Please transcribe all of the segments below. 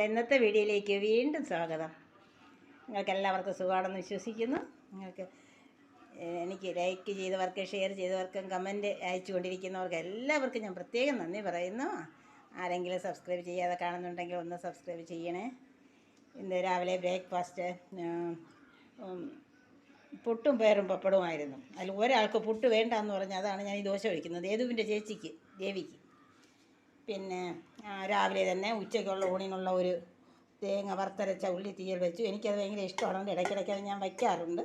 വീഡിയോയിലേക്ക് വീണ്ടും സ്വാഗതം. നിങ്ങൾക്ക് എല്ലാവർക്കും സുഖമാണെന്ന് വിശ്വസിക്കുന്നു. നിങ്ങൾക്ക് എനിക്ക് ലൈക്ക് ചെയ്തവർക്ക് ഷെയർ ചെയ്തവർക്കും കമന്റ് അയച്ചു കൊണ്ടിരിക്കുന്നവർക്ക് എല്ലാവർക്കും ഞാൻ പ്രത്യേകം നന്ദി പറയുന്നു. ആരെങ്കിലും സബ്സ്ക്രൈബ് ചെയ്യാതെ കാണുന്നുണ്ടെങ്കിൽ ഒന്ന് സബ്സ്ക്രൈബ് ചെയ്യണേ. ഇന്ന് രാവിലെ ബ്രേക്ക്ഫാസ്റ്റ് പുട്ടും പേരും പപ്പടവുമായിരുന്നു. അതിൽ ഒരാൾക്ക് പുട്ട് വേണ്ടാന്ന് പറഞ്ഞാൽ അതാണ് ഞാൻ ഈ ദോശ ഒഴിക്കുന്നത്. ഏതുവിന്റെ ചേച്ചിക്ക് ദേവിക്ക്. പിന്നെ രാവിലെ തന്നെ ഉച്ചയ്ക്കുള്ള ഊണിനുള്ള ഒരു തേങ്ങ വറുത്തരച്ച ഉള്ളി തീയൽ വെച്ചു. എനിക്കത് ഭയങ്കര ഇഷ്ടമാണ്. ഇടയ്ക്കിടയ്ക്ക് അത് ഞാൻ വയ്ക്കാറുണ്ട്.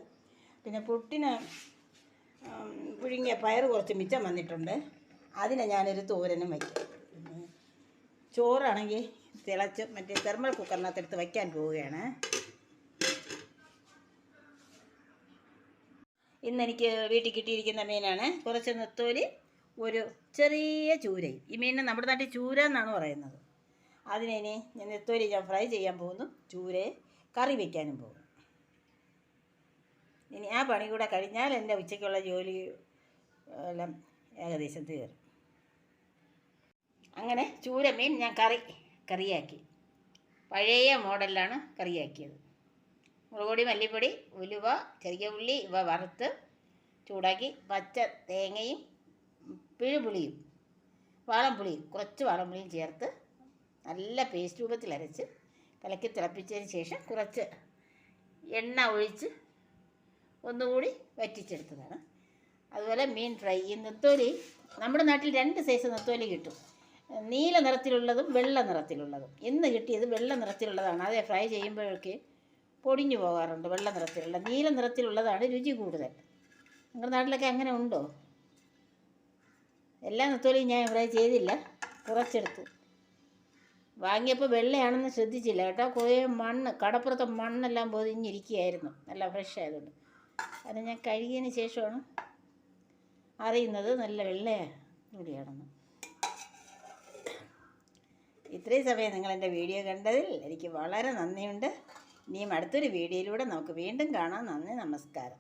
പിന്നെ പുട്ടിന് പുഴുങ്ങിയ പയർ കുറച്ച് മിച്ചം വന്നിട്ടുണ്ട്. അതിനെ ഞാനൊരു തോരനും വയ്ക്കും. പിന്നെ ചോറാണെങ്കിൽ തിളച്ച് മറ്റേ തെർമൽ കുക്കറിനകത്ത് എടുത്ത് വയ്ക്കാൻ പോവുകയാണ്. ഇന്നെനിക്ക് വീട്ടിൽ കിട്ടിയിരിക്കുന്ന മീനാണ്. കുറച്ച് നെത്തോലി ഒരു ചെറിയ ചൂരയും. ഈ മീനിനെ നമ്മുടെ നാട്ടിൽ ചൂര എന്നാണ് പറയുന്നത്. അതിനെ ഞാൻ നെത്തോലി ഞാൻ ഫ്രൈ ചെയ്യാൻ പോകുന്നു. ചൂരയെ കറി വയ്ക്കാനും പോകും ഇനി ആ പണി കൂടെ കഴിഞ്ഞാൽ എന്റെ ഉച്ചയ്ക്കുള്ള ജോലി എല്ലാം ഏകദേശം തീരും. അങ്ങനെ ചൂര മീൻ ഞാൻ കറി കറിയാക്കി. പഴയ മോഡലിലാണ് കറിയാക്കിയത്. മുളകുപൊടി മല്ലിപ്പൊടി ഉലുവ ചെറിയ ഉള്ളി ഇവ വറുത്ത് ചൂടാക്കി പച്ച തേങ്ങയും പിഴുപുളിയും വാളംപുളിയും കുറച്ച് വാളംപുളിയും ചേർത്ത് നല്ല പേസ്റ്റ് രൂപത്തിൽ അരച്ച് കലക്കി തിളപ്പിച്ചതിന് ശേഷം കുറച്ച് എണ്ണ ഒഴിച്ച് ഒന്നുകൂടി വറ്റിച്ചെടുത്തതാണ്. അതുപോലെ മീൻ ഫ്രൈ ഈ നെത്തോലി നമ്മുടെ നാട്ടിൽ രണ്ട് സൈസ് നെത്തോലി കിട്ടും. നീല നിറത്തിലുള്ളതും വെള്ള നിറത്തിലുള്ളതും. ഇന്ന് കിട്ടിയത് വെള്ള നിറത്തിലുള്ളതാണ്. അതെ ഫ്രൈ ചെയ്യുമ്പോഴൊക്കെ പൊടിഞ്ഞു പോകാറുണ്ട് വെള്ള നിറത്തിലുള്ള. നീല നിറത്തിലുള്ളതാണ് രുചി കൂടുതൽ. നിങ്ങളുടെ നാട്ടിലൊക്കെ അങ്ങനെ ഉണ്ടോ? എല്ലാ നത്തോലിയും ഞാൻ ഫ്രൈ ചെയ്തില്ല. കുറച്ചെടുത്തു. വാങ്ങിയപ്പോൾ വെള്ളയാണെന്ന് ശ്രദ്ധിച്ചില്ല കേട്ടോ. കുറേ മണ്ണ് കടപ്പുറത്തെ മണ്ണെല്ലാം പൊതിഞ്ഞിരിക്കുകയായിരുന്നു. നല്ല ഫ്രഷ് ആയതുകൊണ്ട്. അത് ഞാൻ കഴുകിയതിന് ശേഷമാണ് അറിയുന്നത് നല്ല വെള്ളയാണ് കൂടിയാണെന്ന് ഇത്രയും സമയം നിങ്ങൾ എന്റെ വീഡിയോ കണ്ടതിൽ എനിക്ക് വളരെ നന്ദിയുണ്ട്. ഇനിയും അടുത്തൊരു വീഡിയോയിലൂടെ നമുക്ക് വീണ്ടും കാണാം. നന്ദി നമസ്കാരം.